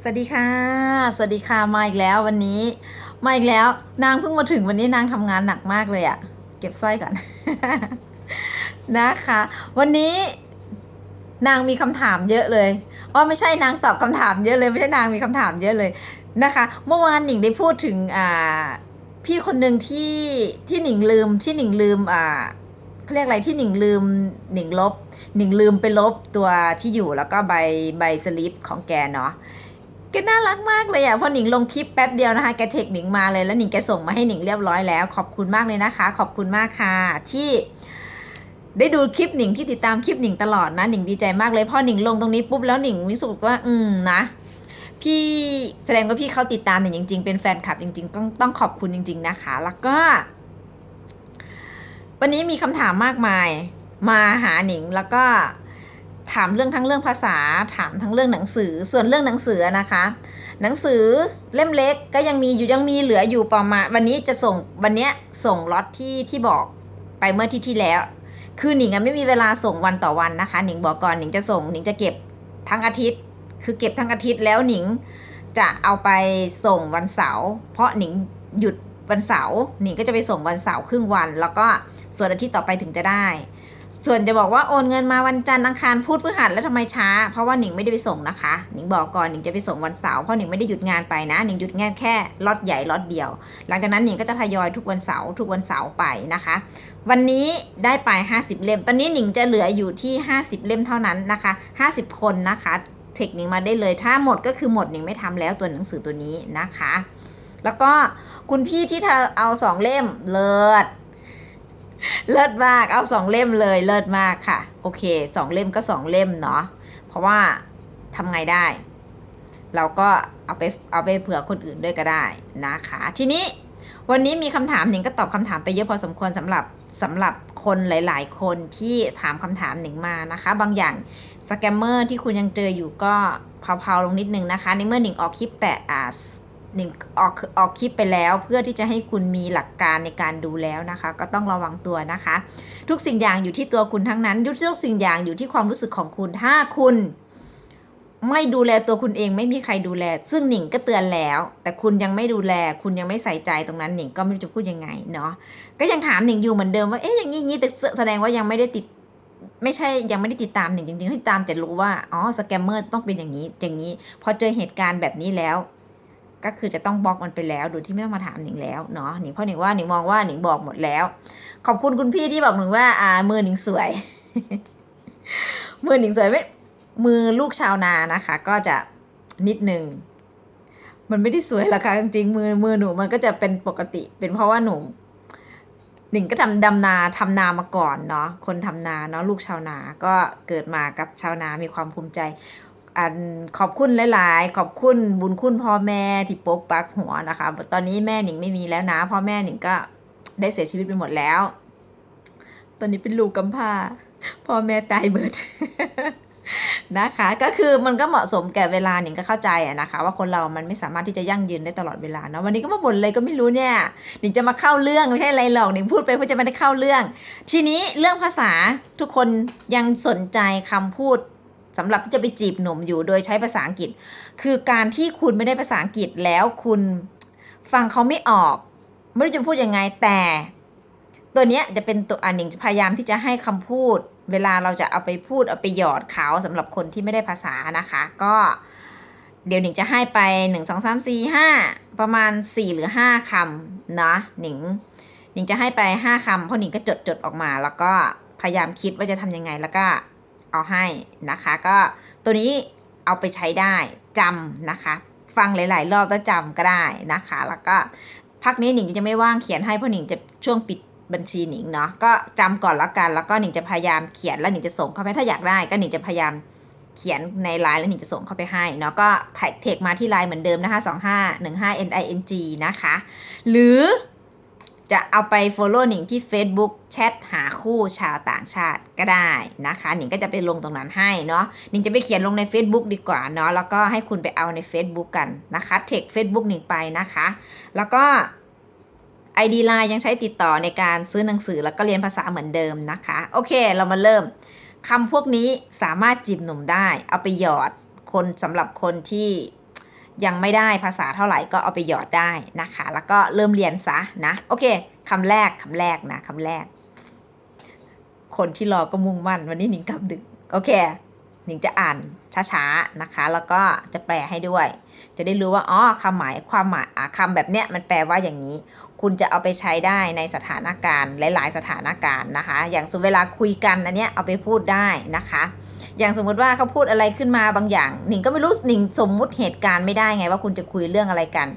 สวัสดีค่ะ สวัสดีค่ะมาอีกแล้ววันนี้ มาอีกแล้ว นางเพิ่งมาถึงวันนี้นางทำงานหนักมากเลยอะเก็บสร้อยก่อน นะคะ วันนี้ นางมีคำถามเยอะเลยอ๋อไม่ใช่นางตอบคำถามเยอะเลยไม่ใช่นางมีคำถามเยอะเลยนะคะ เมื่อวานหนิงได้พูดถึงอ่าพี่คนหนึ่งที่ที่หนิงลืมที่หนิงลืมอ่าเขาเรียกอะไรที่หนิงลืมหนิงลบหนิงลืมไปลบตัวที่อยู่แล้วก็ใบใบสลิปของแกเนาะ น่ารักมากเลยอะพอหนิงลงคลิปแป๊บเดียวนะคะแกเทคหนิงมาเลยแล้วหนิงแกส่งมาให้หนิงเรียบร้อยแล้ว ขอบคุณมากเลยนะคะ ขอบคุณมากค่ะที่ได้ดูคลิปหนิงที่ติดตามคลิปหนิงตลอดนะหนิงดีใจมากเลยพอหนิงลงตรงนี้ปุ๊บแล้วหนิงรู้สึกว่า อืมนะพี่แสดงว่าพี่เขาติดตามหนิงจริง ๆ เป็นแฟนคลับจริง ๆ ต้องต้องขอบคุณจริง ๆนะคะ แล้วก็ วันนี้มีคำถามมากมาย มาหาหนิงแล้วก็ ถามเรื่องทั้งเรื่องภาษาถามทั้งเรื่องหนังสือส่วนเรื่องหนังสือนะคะ หนังสือเล่มเล็กก็ยังมีอยู่ยังมีเหลืออยู่ประมาณวันนี้จะส่งวันเนี้ยส่งล็อตที่ที่บอกไปเมื่อที่ที่แล้ว คือหนิงไม่มีเวลาส่งวันต่อวันนะคะ หนิงบอกก่อนหนิงจะส่งหนิงจะเก็บทั้งอาทิตย์ คือเก็บทั้งอาทิตย์แล้วหนิงจะเอาไปส่งวันเสาร์เพราะหนิงหยุดวันเสาร์หนิงก็จะไปส่งวันเสาร์ครึ่งวัน แล้วก็ส่วนอาทิตย์ต่อไปถึงจะได้ ส่วนจะบอกว่าโอนเงินมาวันจันทร์อังคารพุธพฤหัสแล้วทำไมช้า เพราะว่าหนิงไม่ได้ไปส่งนะคะ หนิงบอกก่อนหนิงจะไปส่งวันเสาร์เพราะหนิงไม่ได้หยุดงานไปนะ หนิงหยุดงานแค่ล็อตใหญ่ล็อตเดียว หลังจากนั้นหนิงก็จะทยอยทุกวันเสาร์ทุกวันเสาร์ไปนะคะ วันนี้ได้ไป 50 เล่ม ตอนนี้หนิงจะเหลืออยู่ที่ 50 เล่มเท่านั้นนะคะ 50 คนนะคะเทคนิคมาได้เลย ถ้าหมดก็คือหมดหนิงไม่ทำแล้วตัวหนังสือตัวนี้นะคะ แล้วก็คุณพี่ที่เธอเอาสองเล่มเลิศ เลิศมาก เอาสองเล่มเลยเลิศมากค่ะ โอเคสองเล่มก็สองเล่มเนาะเพราะว่าทำไงได้ เราก็เอาไปเอาไปเผื่อคนอื่นด้วยก็ได้นะคะ ทีนี้วันนี้มีคำถามหนิงก็ตอบคำถามไปเยอะพอสมควรสำหรับสำหรับคนหลาย ๆ คนที่ถามคำถามหนิงมานะคะ บางอย่างสแกมเมอร์ที่คุณยังเจออยู่ก็เผาๆลงนิดนึงนะคะ ในเมื่อหนิงออกคลิปแต่อ่า หนึ่งออกออกคลิปไปแล้ว เพื่อที่จะให้คุณมีหลักการในการดูแล้วนะคะ ก็ต้องระวังตัวนะคะ ทุกสิ่งอย่างอยู่ที่ตัวคุณทั้งนั้นทุกสิ่งอย่างอยู่ที่ความรู้สึกของคุณถ้าคุณ ไม่ดูแลตัวคุณเองไม่มีใครดูแล ซึ่งหนิงก็เตือนแล้ว แต่คุณยังไม่ดูแล คุณยังไม่ใส่ใจตรงนั้นหนิงก็ไม่รู้จะพูดยังไงเนาะก็ยังถามหนิงอยู่เหมือนเดิมว่าเอ๊ะอย่างนี้อย่างนี้แต่แสดงว่ายังไม่ได้ติดไม่ใช่ยังไม่ได้ติดตามหนิงจริงๆถ้ติดตามจะรู้ว่าอ๋อสแกมเมอร์ต้องเป็นอย่างนี้อย่างนี้พอเจอเหตุการณ์แบบนี้แล้ว ก็คือจะต้องบล็อกมันไปแล้ว โดยที่ไม่ต้องมาถามหนิงแล้วเนาะหนิงเพราะหนิงว่าหนิงมองว่าหนิงบอกหมดแล้ว ขอบคุณคุณพี่ที่บอกหนิงว่า อ่า มือหนิงสวย มือหนิงสวยไม่มือลูกชาวนานะคะ ก็จะนิดนึงมันไม่ได้สวยหรอกค่ะจริงๆมือมือหนูมันก็จะเป็นปกติ เป็นเพราะว่าหนูหนิงก็ทำดำนาทำนามาก่อนเนาะคนทำนาเนาะลูกชาวนาก็เกิดมากับชาวนามีความภูมิใจ อันขอบคุณหลาย ๆ ขอบคุณบุญคุณพ่อแม่ที่ปกปักหัวนะคะ ตอนนี้แม่หนิงไม่มีแล้วนะ พ่อแม่หนิงก็ได้เสียชีวิตไปหมดแล้ว ตอนนี้เป็นลูกกำพร้าพ่อแม่ตายเบิดนะคะ ก็คือมันก็เหมาะสมแก่เวลาหนิงก็เข้าใจอะนะคะ ว่าคนเรามันไม่สามารถที่จะยั่งยืนได้ตลอดเวลาเนาะวันนี้ก็มาบ่นเลยก็ไม่รู้เนี่ยหนิงจะมาเข้าเรื่องไม่ใช่อะไรหรอกหนิงพูดไปเพื่อจะไม่ได้เข้าเรื่อง ทีนี้เรื่องภาษาทุกคนยังสนใจคำพูด สำหรับที่จะไปจีบหนุ่มอยู่โดยใช้ภาษาอังกฤษ คือการที่คุณไม่ได้ภาษาอังกฤษแล้วคุณฟังเขาไม่ออก ไม่รู้จะพูดยังไงแต่ ตัวเนี้ยจะเป็นตัวอันหนึ่งพยายามที่จะให้คำพูด เวลาเราจะเอาไปพูดเอาไปหยอดเขาสำหรับคนที่ไม่ได้ภาษานะคะ ก็เดี๋ยวหนิงจะให้ไปหนึ่งสองสามสี่ห้าประมาณสี่หรือห้าคำนะหนิงหนิงจะให้ไปห้าคำเพราะหนิงก็จดจดออกมา แล้วก็พยายามคิดว่าจะทำยังไงแล้วก็ เอาให้นะคะ ก็ตัวนี้เอาไปใช้ได้จำนะคะ ฟังหลาย ๆ รอบแล้วจำก็ได้นะคะ แล้วก็พักนี้หนิงจะไม่ว่างเขียนให้เพราะหนิงจะช่วงปิดบัญชีหนิงเนาะก็จำก่อนแล้วกัน แล้วก็หนิงจะพยายามเขียนแล้วหนิงจะส่งเข้าไปถ้าอยากได้ก็หนิงจะพยายามเขียนในไลน์แล้วหนิงจะส่งเข้าไปให้เนาะก็แท็กเทคมาที่ไลน์เหมือนเดิมนะคะ 2 5 1 5 n i n g นะคะ หรือ จะเอาไป follow หนิงที่ Facebook แชทหาคู่ชาวต่างชาติก็ได้นะคะหนิงก็จะไปลงตรงนั้นให้เนาะหนิงจะไปเขียนลงใน Facebook ดีกว่าเนาะแล้วก็ให้คุณไปเอาใน Facebook กันนะคะเทค Facebook หนิงไปนะคะ แล้วก็ ID Line ยังใช้ติดต่อในการซื้อหนังสือแล้วก็เรียนภาษาเหมือนเดิมนะคะ โอเค เรามาเริ่มคำพวกนี้สามารถจีบหนุ่มได้ เอาไปหยอดคนสำหรับคนที่ ยังไม่ได้ภาษาเท่าไหร่ก็เอาไปหยอดได้นะคะ แล้วก็เริ่มเรียนซะนะ โอเคคำแรกคำแรกนะคำแรก คนที่รอก็มุ่งมั่นวันนี้หนิงกลับดึก โอเค หนิงจะอ่านช้าๆนะคะ แล้วก็จะแปลให้ด้วย จะได้รู้ว่าอ๋อคำหมายความหมายคำแบบเนี้ยมันแปลว่าอย่างนี้ คุณจะเอาไปใช้ได้ในสถานการณ์ หลายๆ สถานการณ์นะคะ อย่างสมเวลาคุยกันอันเนี้ยเอาไปพูดได้นะคะ อย่างสมมุติว่าเขาพูดอะไรขึ้นมาบางอย่าง หนิงก็ไม่รู้หนิงสมมุติเหตุการณ์ไม่ได้ไงว่าคุณจะคุยเรื่องอะไรกัน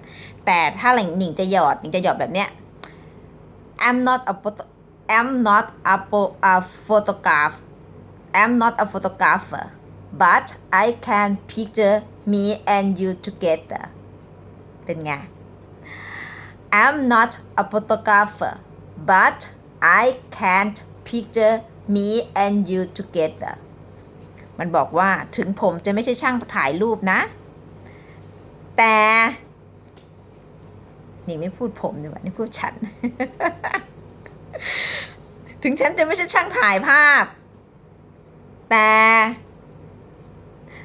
แต่ถ้าหนิงจะหยอดหนิงจะหยอดแบบเนี้ย I'm not a photo I'm not a, po- a photograph I'm not a photographer but I can picture me and you together เป็นไง I'm not a photographer but I can't picture me and you together มันบอกว่าถึงผมจะไม่ใช่ช่างถ่ายรูปนะ แต่นี่ไม่พูดผมดีกว่านี่พูดฉัน ถึงฉันจะไม่ใช่ช่างถ่ายภาพ แต่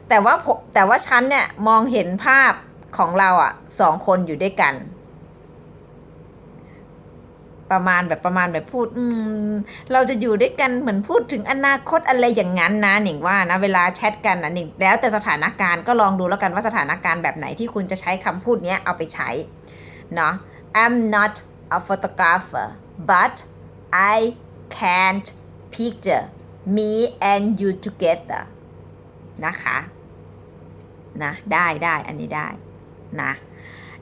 แต่ว่าแต่ว่าฉันเนี่ยมองเห็นภาพของเราอะสองคนอยู่ด้วยกัน ประมาณแบบประมาณแบบพูด อืม เราจะอยู่ด้วยกันเหมือนพูดถึงอนาคตอะไรอย่างนั้นนะหนิงว่านะเวลาแชทกันนะหนิงแล้วแต่สถานการณ์ก็ลองดูแล้วกันว่าสถานการณ์แบบไหนที่คุณจะใช้คำพูดเนี้ยเอาไปใช้เนาะ I'm not a photographer but I can't picture me and you together นะคะนะได้ได้อันนี้ได้นะ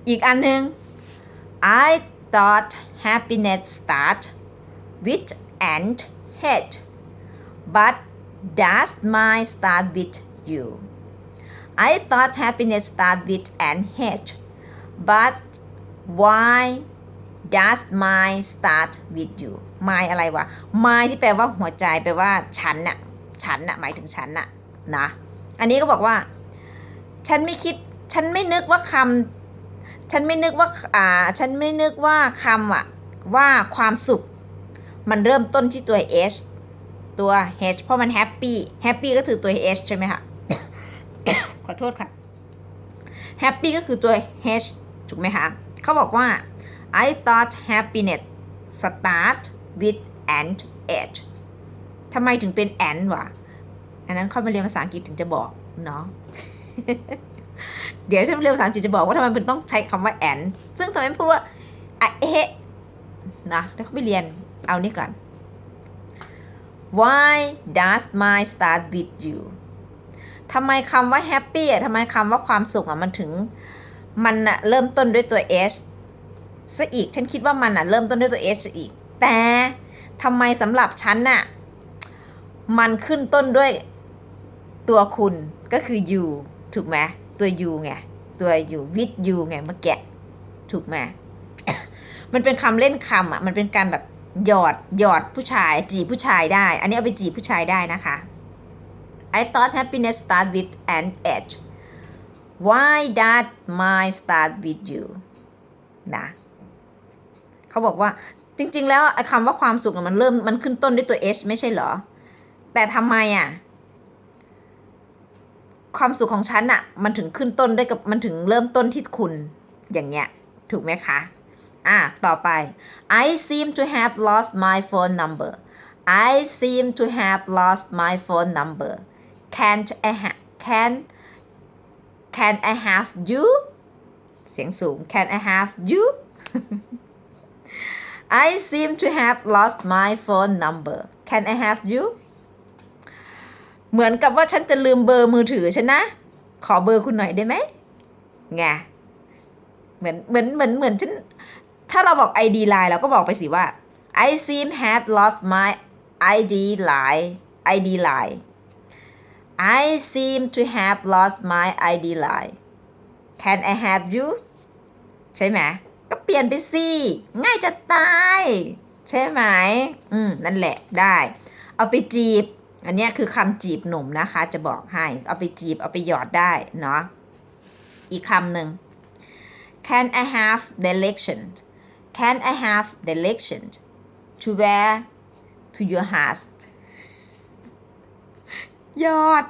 อีกอันหนึ่ง I thought happiness start with and hate but does my start with you I thought happiness start with and hate but why does my start with you my อะไรวะ my ที่แปลว่าหัวใจแปลว่าฉันน่ะฉันน่ะหมายถึงฉันน่ะนะ อันนี้ก็บอกว่า ฉันไม่คิด ฉันไม่นึกว่าคำฉันไม่นึกว่าอ่า ฉันไม่นึกว่าคำอะว่าความสุข มันเริ่มต้นที่ตัว h ตัว h เพราะมัน happy happy ก็คือตัว h ใช่ไหมคะขอโทษค่ะ happy ก็คือตัว h ถูกไหมคะเขาบอกว่า I thought happiness start with and h ทำไมถึงเป็น and วะ อันนั้นค่อยมาเรียนภาษาอังกฤษถึงจะบอกเนาะ เดี๋ยวฉันเรียนภาษาอังกฤษจะบอกว่าทำไมมันต้องใช้คำว่า and ซึ่งทำไมพูดว่าอะเอะนะแล้วเขาไปเรียนเอานี่ก่อน Why does my start with you ทำไมคำว่า happy อะทำไมคำว่าความสุขอะมันถึง มันเริ่มต้นด้วยตัว h ซะอีก ฉันคิดว่ามันอะเริ่มต้นด้วยตัว h อีก แต่ทำไมสำหรับฉันน่ะ มันขึ้นต้นด้วยตัวคุณก็คือ you ถูกไหมตัว you ไง ตัว you with you ไงเมื่อกี้ถูกไหมมันเป็นคำเล่นคำอะ มันเป็นการแบบหยอดหยอดผู้ชาย จีบผู้ชายได้ อันนี้เอาไปจีบผู้ชายได้นะคะ I thought happiness start with an edge why that my start with you นะ เขาบอกว่าจริง ๆ แล้วไอ้คำว่าความสุขมันเริ่มมันขึ้นต้นด้วยตัว h ไม่ใช่เหรอ แต่ทำไมอะความสุขของฉันอะมันถึงขึ้นต้นได้กับมันถึงเริ่มต้นที่คุณอย่างเงี้ย ถูกไหมคะ อะ ต่อไป I seem to have lost my phone number I seem to have lost my phone number can't I ha can can I have you เสียงสูง can I have you I seem to have lost my phone number can I have you เหมือนกับว่าฉันจะลืมเบอร์มือถือฉันนะ ขอเบอร์คุณหน่อยได้ไหมไงเหมือนเหมือนเหมือนเหมือนฉัน ถ้าเราบอก ID line เราก็บอกไปสิว่า I seem have lost my ID line ID line I seem to have lost my ID line Can I have you ใช่ไหม ก็เปลี่ยนไปสิ ง่ายจะตาย ใช่ไหม อืม นั่นแหละได้ เอาไปจีบ อันนี้คือคำจีบหนุ่มนะคะ จะบอกให้ เอาไปจีบ เอาไปหยอดได้ เนาะ อีกคำหนึ่ง Can I have direction Can I have direction to where to your house ยอด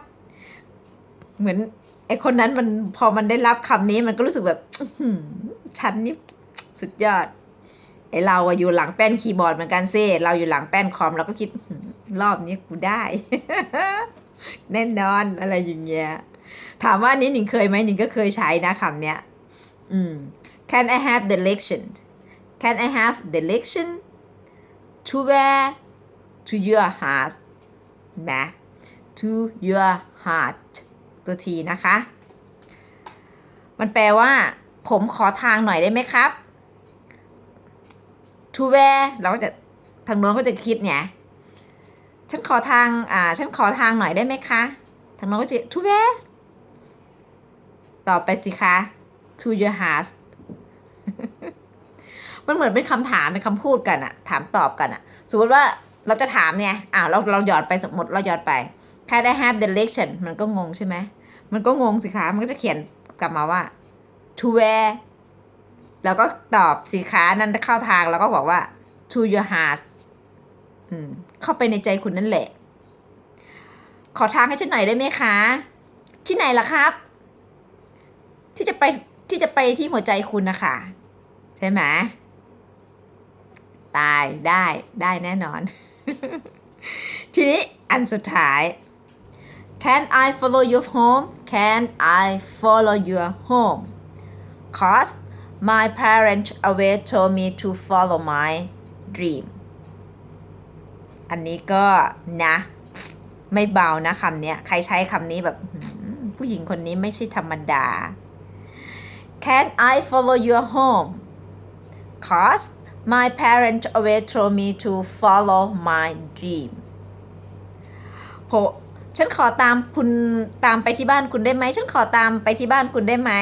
เหมือนไอ้คนนั้นมันพอมันได้รับคำนี้มันก็รู้สึกแบบฉันนี่ สุดยอดไอเราอะอยู่หลังแป้นคีย์บอร์ดเหมือนกันเซ่เราอยู่หลังแป้นคอมเราก็คิดรอบนี้กูได้ แน่นอนอะไรอย่างเงี้ยถามว่านี้หนิงเคยไหมหนิงก็เคยใช้นะคำเนี้ยอืม Can I have the lection Can I have the lection to where to your heart นะ to your heart ตัวทีนะคะ มันแปลว่า ผมขอทางหน่อยได้ไหมครับ to where เราก็จะทางโน้นก็จะคิดไงฉันขอทางอ่าฉันขอทางหน่อยได้ไหมคะทางโน้นก็จะ to where ตอบไปสิคะ to your heart มันเหมือนเป็นคำถามเป็นคำพูดกันอะถามตอบกันอะสมมติว่าเราจะถามเนี่ยอ่าเราเราหยอดไปสมมติเราหยอดไป Can I have the lection มันก็งงใช่ไหม มันก็งงสิคะ มันก็จะเขียนกลับมาว่า to where แล้วก็ตอบสิคะนั่นเข้าทางแล้วก็บอกว่า to your heart เข้าไปในใจคุณนั่นแหละ ขอทางให้ฉันหน่อยได้ไหมคะ ที่ไหนล่ะครับ ที่จะไปที่จะไปที่หัวใจคุณนะคะใช่ไหมตายได้ได้แน่นอน ทีนี้อันสุดท้าย Can I follow your home Can I follow your home Cause my parents always told me to follow my dream อันนี้ก็นะ ไม่เบานะคำเนี้ยใครใช้คำนี้แบบ ผู้หญิงคนนี้ไม่ใช่ธรรมดา Can I follow you home Cause my parents always told me to follow my dream ผมฉันขอตามคุณตามไปที่บ้านคุณได้ไหม ฉันขอตามไปที่บ้านคุณได้ไหม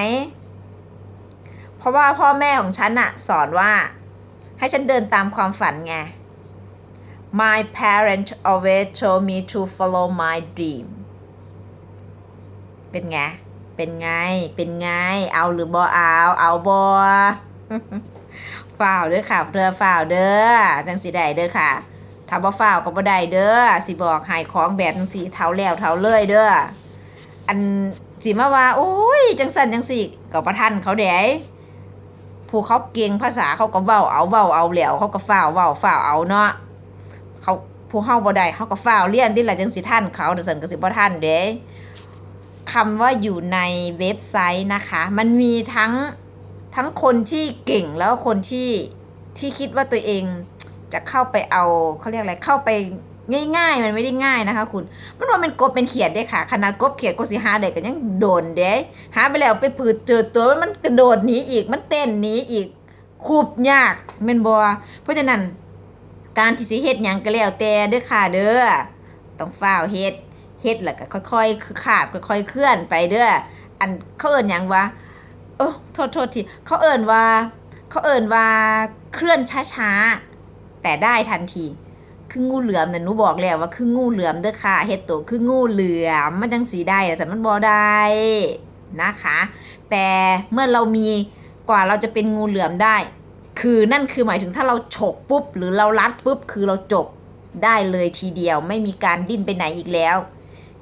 เพราะว่าพ่อแม่ของฉันอะสอนว่า ให้ฉันเดินตามความฝันไง My parents always told me to follow my dream เป็นไง เป็นไง เป็นไง เอาหรือบอเอา เอาบอฝ่าวเด้อค่ะเด้อฝ่าวเด้อ จังสีได้เด้อค่ะถ้าบ่ฝ่าวก็บ่ได้เด้อ สิบอกให้ของแบบจังสีเท่าแล้วเท่าเลยเด้อ อันสิมาว่า โอ้ย จังสันจังสีก็บ่ทันเขาเด้ ผู้เขาเก่งภาษาเขาก็เว้าเอาเว้าเอาแล้วเขาก็ฝ่าวเว้าฝ่าวเอาเนาะเขาผู้เฮาบ่ได้เขาก็ฝ่าวเรียนที่ละจังสิทันเขาเดี๋ยวสันก็สิบ่ทันเด้คำว่าอยู่ในเว็บไซต์นะคะ มันมีทั้งทั้งคนที่เก่งแล้วคนที่ที่คิดว่าตัวเองจะเข้าไปเอาเขาเรียกอะไรเข้าไป ง่ายๆ มันไม่ได้ง่ายนะคะ คุณ มันว่ามันกบเป็นเขียดได้ค่ะ ขนาดกบเขียดก็สิหาเด็กก็ยังโดนเด้หาไปแล้วไปปืดเจอตัวมันกระโดดหนีอีก มันเต้นหนีอีกคูบยากเม่นบัวเพราะฉะนั้น การที่สิเฮ็ดหยังก็แล้วแต่เด้อค่ะเด้อต้องฝ้าวเฮ็ดเฮ็ดแล้วก็ค่อยๆคือขาดค่อยๆเคลื่อนไปเด้ออันเขาเอิ้นหยังวะเออโทษโทษทีเขาเอิ่นว่า เขาเอิ่นว่าเคลื่อนช้าๆแต่ได้ทันที คืองูเหลือมเนี่ยหนูบอกแล้วว่าคืองูเหลือมเด้อค่ะเฮ็ดตัวคืองูเหลือมมันจังสีได้แต่มันบ่ได้นะคะ แต่เมื่อเรามีกว่าเราจะเป็นงูเหลือมได้ คือนั่นคือหมายถึงถ้าเราฉกปุ๊บ หรือเรารัดปุ๊บคือเราจบได้เลยทีเดียวไม่มีการดิ้นไปไหนอีกแล้ว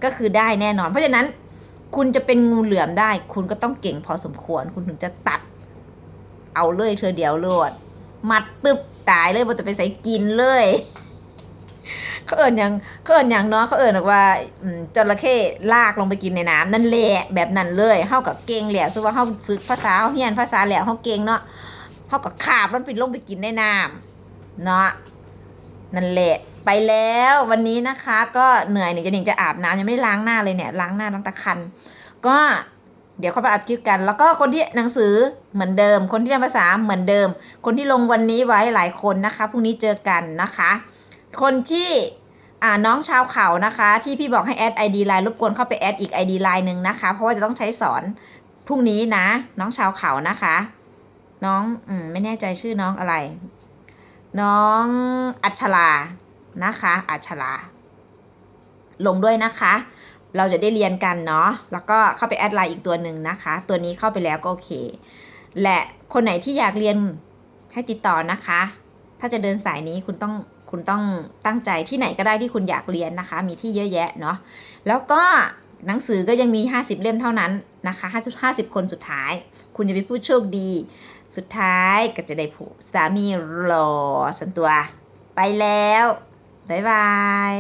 ก็คือได้แน่นอน เพราะฉะนั้นคุณจะเป็นงูเหลือมได้ คุณก็ต้องเก่งพอสมควร คุณถึงจะตัด เอาเลยเธอเดียวโลด มัดตึบตายเลยบ่จะไปใส่กินเลย เขาเอิญยังเขาเอิญยังเนาะเขาเอิญบอกว่าจระเข้ลากลงไปกินในน้ำนั่นแหละแบบนั้นเลยเฮากับเก่งแหละสุว่าเฮาฝึกภาษาเฮาเรียนภาษาแหล้วเฮาเก่งเนาะเฮากับขาบมันไปลงไปกินในน้ำเนาะนั่นแหละไปแล้ววันนี้นะคะก็เหนื่อยหนิงจะหนิงจะอาบน้ำยังไม่ได้ล้างหน้าเลยเนี่ยล้างหน้าล้างตะคัน ก็เดี๋ยวเขาไปอัดคลิปกัน แล้วก็คนที่หนังสือเหมือนเดิม คนที่เรียนภาษาเหมือนเดิม คนที่ลงวันนี้ไว้หลายคนนะคะพรุ่งนี้เจอกันนะคะ คนที่อ่าน้องชาวเขานะคะ ที่พี่บอกให้แอด ID ไลน์รบกวนเข้าไปแอดอีก ID ไลน์หนึ่งนะคะ เพราะว่าจะต้องใช้สอนพรุ่งนี้นะ น้องชาวเขานะคะ น้องอืมไม่แน่ใจชื่อน้องอะไร น้องอัชรานะคะ อัชราลงด้วยนะคะ เราจะได้เรียนกันเนาะแล้วก็เข้าไปแอดไลน์อีกตัวหนึ่งนะคะ ตัวนี้เข้าไปแล้วก็โอเค และคนไหนที่อยากเรียนให้ติดต่อนะคะ ถ้าจะเดินสายนี้คุณต้อง คุณต้องตั้งใจที่ไหนก็ได้ที่คุณอยากเรียนนะคะ มีที่เยอะแยะเนาะแล้วก็หนังสือก็ยังมี 50 เล่มเท่านั้นนะคะ50 คนสุดท้าย คุณจะเป็นผู้โชคดี สุดท้ายก็จะได้ผู้สามีหล่อส่วนตัว ไปแล้ว บ๊ายบาย